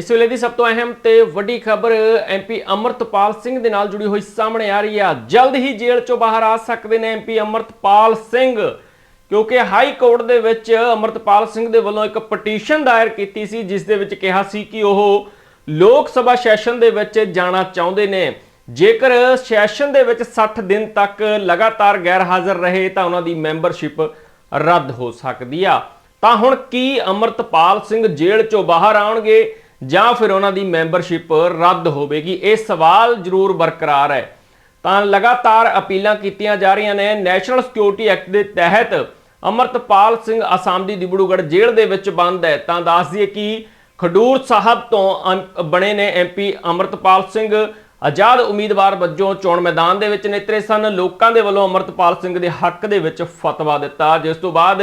ਇਸ ਵੇਲੇ ਦੀ ਸਭ ਤੋਂ ਅਹਿਮ ਤੇ ਵੱਡੀ ਖਬਰ ਐਮਪੀ ਅਮਰਤਪਾਲ ਸਿੰਘ ਦੇ ਨਾਲ ਜੁੜੀ ਹੋਈ ਸਾਹਮਣੇ ਆ ਰਹੀ ਆ। ਜਲਦ ਹੀ ਜੇਲ੍ਹ ਚੋਂ ਬਾਹਰ ਆ ਸਕਦੇ ਨੇ ਐਮਪੀ ਅਮਰਤਪਾਲ ਸਿੰਘ, ਕਿਉਂਕਿ ਹਾਈ ਕੋਰਟ ਦੇ ਵਿੱਚ ਅਮਰਤਪਾਲ ਸਿੰਘ ਦੇ ਵੱਲੋਂ ਇੱਕ ਪਟੀਸ਼ਨ ਦਾਇਰ ਕੀਤੀ ਸੀ, ਜਿਸ ਦੇ ਵਿੱਚ ਕਿਹਾ ਸੀ ਕਿ ਉਹ ਲੋਕ ਸਭਾ ਸੈਸ਼ਨ ਦੇ ਵਿੱਚ ਜਾਣਾ ਚਾਹੁੰਦੇ ਨੇ। ਜੇਕਰ ਸੈਸ਼ਨ ਦੇ ਵਿੱਚ 60 ਦਿਨ ਤੱਕ ਲਗਾਤਾਰ ਗੈਰ ਹਾਜ਼ਰ ਰਹੇ, ਤਾਂ ਉਹਨਾਂ ਦੀ ਮੈਂਬਰਸ਼ਿਪ ਰੱਦ ਹੋ ਸਕਦੀ ਆ। ਤਾਂ ਹੁਣ ਕੀ ਅਮਰਤਪਾਲ ਸਿੰਘ ਜੇਲ੍ਹ ਚੋਂ ਬਾਹਰ ਆਉਣਗੇ? ਜਾਂ ਫਿਰ ਉਹਨਾਂ ਦੀ ਮੈਂਬਰਸ਼ਿਪ ਰੱਦ ਹੋਵੇਗੀ। ਇਹ ਸਵਾਲ ਜ਼ਰੂਰ ਬਰਕਰਾਰ ਹੈ। ਤਾਂ ਲਗਾਤਾਰ ਅਪੀਲਾਂ ਕੀਤੀਆਂ ਜਾ ਰਹੀਆਂ ਨੇ। ਨੈਸ਼ਨਲ ਸਿਕਿਉਰਿਟੀ ਐਕਟ ਦੇ ਤਹਿਤ ਅਮਰਤਪਾਲ ਸਿੰਘ ਅਸਾਮ ਦੀ ਦਿਬੜੂਗੜ੍ਹ ਜੇਲ੍ਹ ਦੇ ਵਿੱਚ ਬੰਦ ਹੈ। ਤਾਂ ਦੱਸ ਦਈਏ ਕਿ ਖਡੂਰ ਸਾਹਿਬ ਤੋਂ ਅਮ- ਬਣੇ ਨੇ ਐਮਪੀ ਅਮਰਤਪਾਲ ਸਿੰਘ। ਆਜ਼ਾਦ ਉਮੀਦਵਾਰ ਵਜੋਂ ਚੋਣ ਮੈਦਾਨ ਦੇ ਵਿੱਚ ਨੇਤਰੇ ਸਨ। ਲੋਕਾਂ ਦੇ ਵੱਲੋਂ ਅਮਰਤਪਾਲ ਸਿੰਘ ਦੇ ਹੱਕ ਦੇ ਵਿੱਚ ਫਤਵਾ ਦਿੱਤਾ। ਜਿਸ ਤੋਂ ਬਾਅਦ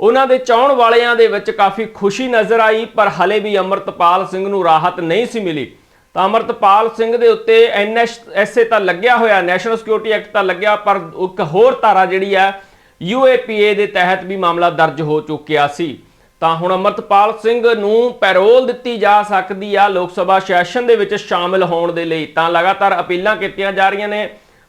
ਉਹਨਾਂ ਦੇ ਚਾਹਣ ਵਾਲਿਆਂ ਦੇ ਵਿੱਚ ਕਾਫੀ ਖੁਸ਼ੀ ਨਜ਼ਰ ਆਈ, ਪਰ ਹਲੇ ਵੀ ਅਮਰਤਪਾਲ ਸਿੰਘ ਨੂੰ ਰਾਹਤ ਨਹੀਂ ਸੀ ਮਿਲੀ। ਤਾਂ ਅਮਰਤਪਾਲ ਸਿੰਘ ਦੇ ਉੱਤੇ ਐਨਐਸਏ ਤਾਂ ਲੱਗਿਆ ਹੋਇਆ, ਨੈਸ਼ਨਲ ਸਿਕਿਉਰਿਟੀ ਐਕਟ ਤਾਂ ਲੱਗਿਆ, ਪਰ ਇੱਕ ਹੋਰ ਧਾਰਾ ਜਿਹੜੀ ਹੈ ਯੂਏਪੀਏ ਦੇ ਤਹਿਤ ਵੀ ਮਾਮਲਾ ਦਰਜ ਹੋ ਚੁੱਕਿਆ ਸੀ। ਤਾਂ ਹੁਣ ਅਮਰਤਪਾਲ ਸਿੰਘ ਨੂੰ ਪੈਰੋਲ ਦਿੱਤੀ ਜਾ ਸਕਦੀ ਆ, ਲੋਕ ਸਭਾ ਸੈਸ਼ਨ ਦੇ ਵਿੱਚ ਸ਼ਾਮਿਲ ਹੋਣ ਦੇ ਲਈ। ਤਾਂ ਲਗਾਤਾਰ ਅਪੀਲਾਂ ਕੀਤੀਆਂ ਜਾ ਰਹੀਆਂ ਨੇ,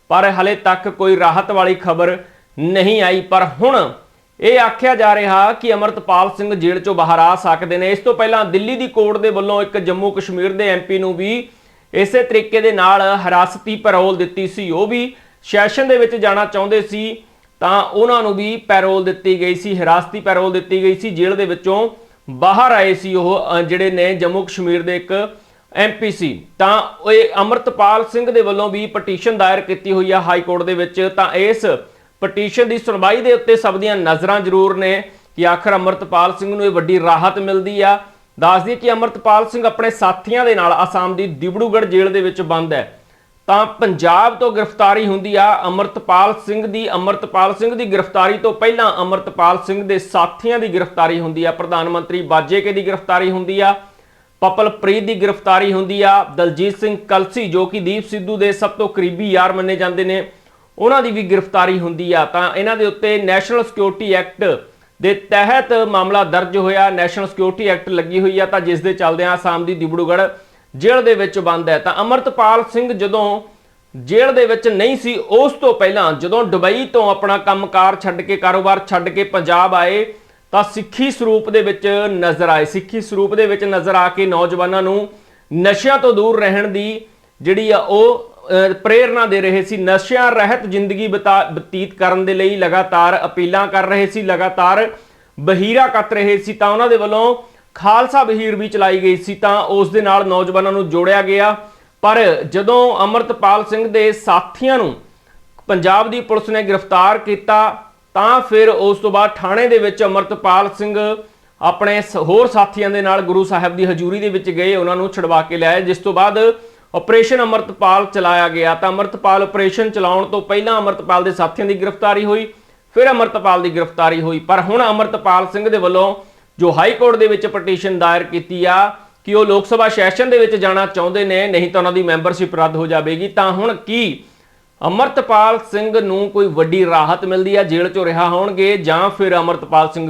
ਪਰ ਹਲੇ ਤੱਕ ਕੋਈ ਰਾਹਤ ਵਾਲੀ ਖਬਰ ਨਹੀਂ ਆਈ। ਪਰ ਹੁਣ ਇਹ ਆਖਿਆ ਜਾ ਰਿਹਾ ਕਿ ਅਮਰਤਪਾਲ ਸਿੰਘ ਜੇਲ੍ਹ ਚੋਂ ਬਾਹਰ ਆ ਸਕਦੇ ਨੇ। ਇਸ ਤੋਂ ਪਹਿਲਾਂ ਦਿੱਲੀ ਦੀ ਕੋਰਟ ਦੇ ਵੱਲੋਂ ਇੱਕ ਜੰਮੂ ਕਸ਼ਮੀਰ ਦੇ ਐਮਪੀ ਨੂੰ ਵੀ ਇਸੇ ਤਰੀਕੇ ਦੇ ਨਾਲ ਹਰਾਸਤੀ ਪੈਰੋਲ ਦਿੱਤੀ ਸੀ। ਉਹ ਵੀ ਸੈਸ਼ਨ ਦੇ ਵਿੱਚ ਜਾਣਾ ਚਾਹੁੰਦੇ ਸੀ, ਤਾਂ ਉਹਨਾਂ ਨੂੰ ਵੀ ਪੈਰੋਲ ਦਿੱਤੀ ਗਈ ਸੀ, ਹਿਰਾਸਤੀ ਪੈਰੋਲ ਦਿੱਤੀ ਗਈ ਸੀ। ਜੇਲ੍ਹ ਦੇ ਵਿੱਚੋਂ ਬਾਹਰ ਆਏ ਸੀ ਉਹ ਜਿਹੜੇ ਨੇ ਜੰਮੂ ਕਸ਼ਮੀਰ ਦੇ ਇੱਕ ਐਮਪੀ ਸੀ। ਤਾਂ ਇਹ ਅਮਰਤਪਾਲ ਸਿੰਘ ਦੇ ਵੱਲੋਂ ਵੀ ਪਟੀਸ਼ਨ ਦਾਇਰ ਕੀਤੀ ਹੋਈ ਆ ਹਾਈ ਕੋਰਟ ਦੇ ਵਿੱਚ। ਤਾਂ ਇਸ ਪਟੀਸ਼ਨ ਦੀ ਸੁਣਵਾਈ ਦੇ ਉੱਤੇ ਸਭ ਦੀਆਂ ਨਜ਼ਰਾਂ ਜ਼ਰੂਰ ਨੇ ਕਿ ਆਖਰ ਅਮਰਤਪਾਲ ਸਿੰਘ ਨੂੰ ਇਹ ਵੱਡੀ ਰਾਹਤ ਮਿਲਦੀ ਆ। ਦੱਸ ਦਈਏ ਕਿ ਅਮਰਤਪਾਲ ਸਿੰਘ ਆਪਣੇ ਸਾਥੀਆਂ ਦੇ ਨਾਲ ਆਸਾਮ ਦੀ ਦਿਬੜੂਗੜ੍ਹ ਜੇਲ੍ਹ ਦੇ ਵਿੱਚ ਬੰਦ ਹੈ। ਤਾਂ ਪੰਜਾਬ ਤੋਂ ਗ੍ਰਿਫਤਾਰੀ ਹੁੰਦੀ ਆ। ਅਮਰਤਪਾਲ ਸਿੰਘ ਦੀ, ਅਮਰਤਪਾਲ ਸਿੰਘ ਦੀ ਗ੍ਰਿਫਤਾਰੀ ਤੋਂ ਪਹਿਲਾਂ ਅਮਰਤਪਾਲ ਸਿੰਘ ਦੇ ਸਾਥੀਆਂ ਦੀ ਗ੍ਰਿਫਤਾਰੀ ਹੁੰਦੀ ਆ। ਪ੍ਰਧਾਨ ਮੰਤਰੀ ਬਾਜੇਕੇ ਦੀ ਗ੍ਰਿਫਤਾਰੀ ਹੁੰਦੀ ਆ। ਪਪਲਪ੍ਰੀਤ ਦੀ ਗ੍ਰਿਫਤਾਰੀ ਹੁੰਦੀ ਆ। ਦਲਜੀਤ ਸਿੰਘ ਕਲਸੀ, ਜੋ ਕਿ ਦੀਪ ਸਿੱਧੂ ਦੇ ਸਭ ਤੋਂ ਕਰੀਬੀ ਯਾਰ ਮੰਨੇ ਜਾਂਦੇ ਨੇ। ਉਹਨਾਂ ਦੀ ਵੀ ਗ੍ਰਿਫਤਾਰੀ ਹੁੰਦੀ ਆ। ਤਾਂ ਇਹਨਾਂ ਦੇ ਉੱਤੇ ਨੈਸ਼ਨਲ ਸਿਕਿਉਰਿਟੀ ਐਕਟ ਦੇ ਤਹਿਤ ਮਾਮਲਾ ਦਰਜ ਹੋਇਆ। ਨੈਸ਼ਨਲ ਸਿਕਿਉਰਿਟੀ ਐਕਟ ਲੱਗੀ ਹੋਈ ਆ ਤਾਂ ਜਿਸ ਦੇ ਚੱਲਦਿਆਂ ਆਸਾਮ ਦੀ ਦਿਬੜੂਗੜ੍ਹ ਜੇਲ੍ਹ ਦੇ ਵਿੱਚ ਬੰਦ ਹੈ। ਤਾਂ ਅਮਰਤਪਾਲ ਸਿੰਘ ਜਦੋਂ ਜੇਲ੍ਹ ਦੇ ਵਿੱਚ ਨਹੀਂ ਸੀ, ਉਸ ਤੋਂ ਪਹਿਲਾਂ ਜਦੋਂ ਦੁਬਈ ਤੋਂ ਆਪਣਾ ਕੰਮਕਾਰ ਛੱਡ ਕੇ, ਕਾਰੋਬਾਰ ਛੱਡ ਕੇ ਪੰਜਾਬ ਆਏ, ਤਾਂ ਸਿੱਖੀ ਸਰੂਪ ਦੇ ਵਿੱਚ ਨਜ਼ਰ ਆਏ। ਸਿੱਖੀ ਸਰੂਪ ਦੇ ਵਿੱਚ ਨਜ਼ਰ ਆ ਕੇ ਨੌਜਵਾਨਾਂ ਨੂੰ ਨਸ਼ਿਆਂ ਤੋਂ ਦੂਰ ਰਹਿਣ ਦੀ ਜਿਹੜੀ ਆ ਉਹ ਪ੍ਰੇਰਣਾ ਦੇ ਰਹੇ ਸੀ। ਨਸ਼ਿਆਂ ਰਹਿਤ ਜ਼ਿੰਦਗੀ ਬਤਾ- ਬਤੀਤ ਕਰਨ ਦੇ ਲਈ ਲਗਾਤਾਰ ਅਪੀਲਾਂ ਕਰ ਰਹੇ ਸੀ। ਲਗਾਤਾਰ ਬਹੀਰਾ ਕੱਤ ਰਹੇ ਸੀ। ਤਾਂ ਉਹਨਾਂ ਦੇ ਵੱਲੋਂ ਖਾਲਸਾ ਬਹੀਰ ਵੀ ਚਲਾਈ ਗਈ ਸੀ। ਤਾਂ ਉਸ ਦੇ ਨਾਲ ਨੌਜਵਾਨਾਂ ਨੂੰ ਜੋੜਿਆ ਗਿਆ। ਪਰ ਜਦੋਂ ਅਮਰਤਪਾਲ ਸਿੰਘ ਦੇ ਸਾਥੀਆਂ ਨੂੰ ਪੰਜਾਬ ਦੀ ਪੁਲਿਸ ਨੇ ਗ੍ਰਿਫਤਾਰ ਕੀਤਾ, ਤਾਂ ਫਿਰ ਉਸ ਤੋਂ ਬਾਅਦ ਥਾਣੇ ਦੇ ਵਿੱਚ ਅਮਰਤਪਾਲ ਸਿੰਘ ਆਪਣੇ ਸ- ਹੋਰ ਸਾਥੀਆਂ ਦੇ ਨਾਲ ਗੁਰੂ ਸਾਹਿਬ ਦੀ ਹਜ਼ੂਰੀ ਦੇ ਵਿੱਚ ਗਏ। ਉਹਨਾਂ ਨੂੰ ਛਡਵਾ ਕੇ ਲਿਆਏ। ਜਿਸ ਤੋਂ ਬਾਅਦ ਆਪਰੇਸ਼ਨ ਅਮਰਤਪਾਲ ਚਲਾਇਆ ਗਿਆ ਤਾਂ ਅਮਰਤਪਾਲ ਆਪਰੇਸ਼ਨ ਚਲਾਉਣ ਤੋਂ ਪਹਿਲਾਂ ਅਮਰਤਪਾਲ ਦੇ ਸਾਥੀਆਂ ਦੀ ਗ੍ਰਿਫਤਾਰੀ ਹੋਈ, ਫਿਰ ਅਮਰਤਪਾਲ ਦੀ ਗ੍ਰਿਫਤਾਰੀ ਹੋਈ। ਪਰ ਹੁਣ ਅਮਰਤਪਾਲ ਸਿੰਘ ਦੇ ਵੱਲੋਂ ਜੋ ਹਾਈ ਕੋਰਟ ਦੇ ਵਿੱਚ ਪਟੀਸ਼ਨ ਦਾਇਰ ਕੀਤੀ ਆ ਕਿ ਉਹ ਲੋਕ ਸਭਾ ਸੈਸ਼ਨ ਦੇ ਵਿੱਚ ਜਾਣਾ ਚਾਹੁੰਦੇ ਨੇ, ਨਹੀਂ ਤਾਂ ਉਹਨਾਂ ਦੀ ਮੈਂਬਰਸ਼ਿਪ ਰੱਦ ਹੋ ਜਾਵੇਗੀ। ਤਾਂ ਹੁਣ ਕੀ ਅਮਰਤਪਾਲ ਸਿੰਘ ਨੂੰ ਕੋਈ ਵੱਡੀ ਰਾਹਤ ਮਿਲਦੀ ਆ? ਜੇਲ੍ਹ ਚੋਂ ਰਿਹਾ ਹੋਣਗੇ ਜਾਂ ਫਿਰ ਅਮਰਤਪਾਲ ਸਿੰਘ